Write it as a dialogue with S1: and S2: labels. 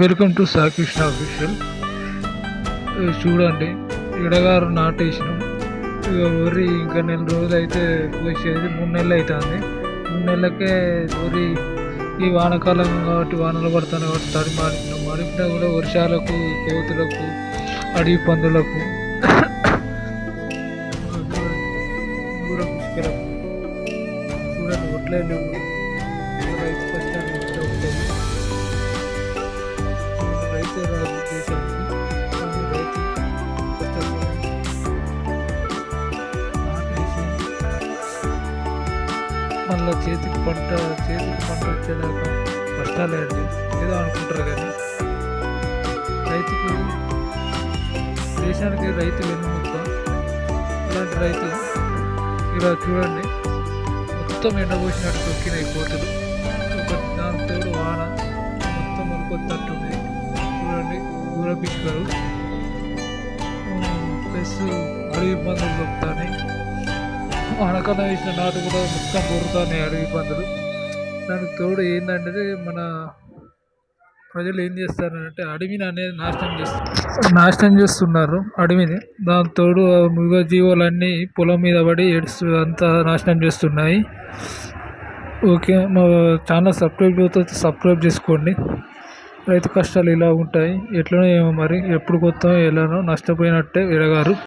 S1: Welcome to సాకృష్ణ official చూడండి ఎడగారు నాటేసినాం. ఇక వరి ఇంకా నెల రోజులు అయితే పోసేది మూడు నెలలు అవుతుంది మూడు నెలలకే వరి ఈ వానాకాలం కాబట్టి వానలు పడుతున్నాయి కాబట్టి తడి మాడిపినాం మాడిపినా కూడా వర్షాలకు కోతులకు అడవి పందులకు చూడండి ఒట్లే రైతు కష్టాలు మళ్ళీ చేతికి పంట చేతికి పంట వచ్చేదాకా కష్టాలే అండి. ఏదో అనుకుంటారు కానీ రైతుకు దేశానికి రైతు వెన్నుముక్క ఇలాంటి రైతు ఇలా చూడండి మొత్తం ఎండబోసినట్టు తొక్కినాయి కోతులు. ఒక దాంతో వాన మొత్తం మొలకొత్తట్టుంది. చూడండి ఊరపించారు పిక్కలు ప్లస్ అడవి ఇబ్బందులు దొరుకుతాయి అనకన వేసిన నాటు కూడా మొత్తం దొరుకుతున్నాయి అడవి పందులు. దానికి తోడు ఏంటంటే మన ప్రజలు ఏం చేస్తారంటే అడవిని అనేది నాశనం చేస్తారు నాశనం చేస్తున్నారు అడవిని. దాని తోడు మృగ జీవులన్నీ పొలం మీద పడి ఏడుస్తూ అంతా నాశనం చేస్తున్నాయి. ఓకే మా ఛానల్ సబ్స్క్రైబ్ అవుతుంది సబ్స్క్రైబ్ చేసుకోండి. రైతు కష్టాలు ఇలా ఉంటాయి. ఎట్లనో ఏమో మరి ఎప్పుడు కొత్త ఎలానో నష్టపోయినట్టే ఎడగారు